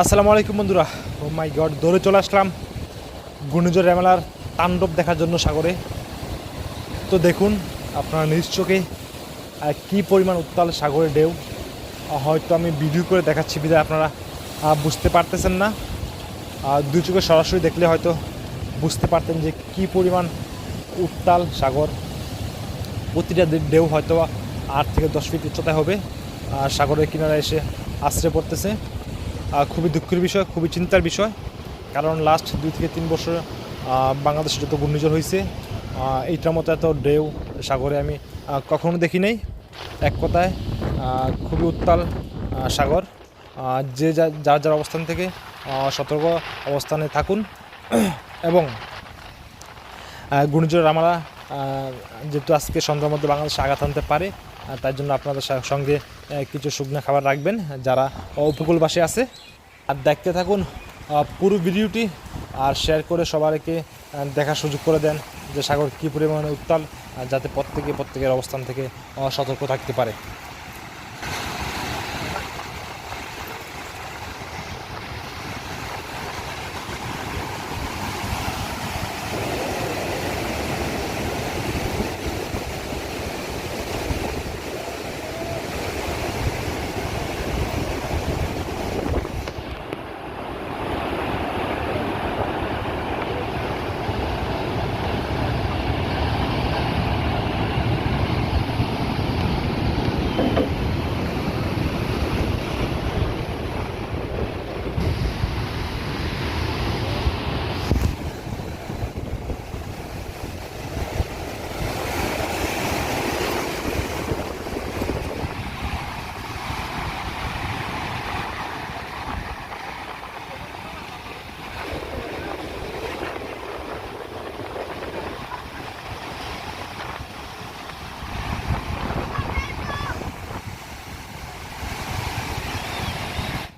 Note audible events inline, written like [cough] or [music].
আসসালামু আলাইকুম বন্ধুরা। ও মাই গড দৌড়ে চলে আসলাম ঘূর্ণিঝড় রেমেলার তাণ্ডব দেখার জন্য সাগরে। তো দেখুন, আপনারা নিজ চোখে কী পরিমাণ উত্তাল সাগরের ঢেউ। হয়তো আমি ভিডিও করে দেখাচ্ছি বিধায় আপনারা বুঝতে পারতেছেন না। আর দুই চোখে সরাসরি দেখলে হয়তো বুঝতে পারতেন যে কী পরিমাণ উত্তাল সাগর। প্রতিটা ঢেউ হয়তো আট থেকে দশ ফিট উচ্চতায় হবে, আর সাগরের কিনারা এসে আশ্রয় পড়তেছে। খুবই দুঃখের বিষয়, খুবই চিন্তার বিষয়। কারণ লাস্ট দুই থেকে তিন বছর বাংলাদেশে যত ঘূর্ণিঝড় হয়েছে এইটার মতো এত ঢেউ, সাগরে আমি কখনো দেখি নাই। এক কথায় খুবই উত্তাল সাগর। যে যার যার অবস্থান থেকে সতর্ক অবস্থানে থাকুন। [clears throat] এবং ঘূর্ণিঝড় আমরা যেহেতু আজকে সন্ধ্যার মধ্যে বাংলাদেশে আঘাত আনতে পারে তাই জন্য আপনাদের সঙ্গে কিছু শুকনো খাবার রাখবেন যারা উপকূলবাসী আছে। আর দেখতে থাকুন পুরো ভিডিওটি আর শেয়ার করে সবাইকে দেখার সুযোগ করে দেন যে সাগর কী পরিমাণে উত্তাল যাতে প্রত্যেকে প্রত্যেকের অবস্থান থেকে সতর্ক থাকতে পারে।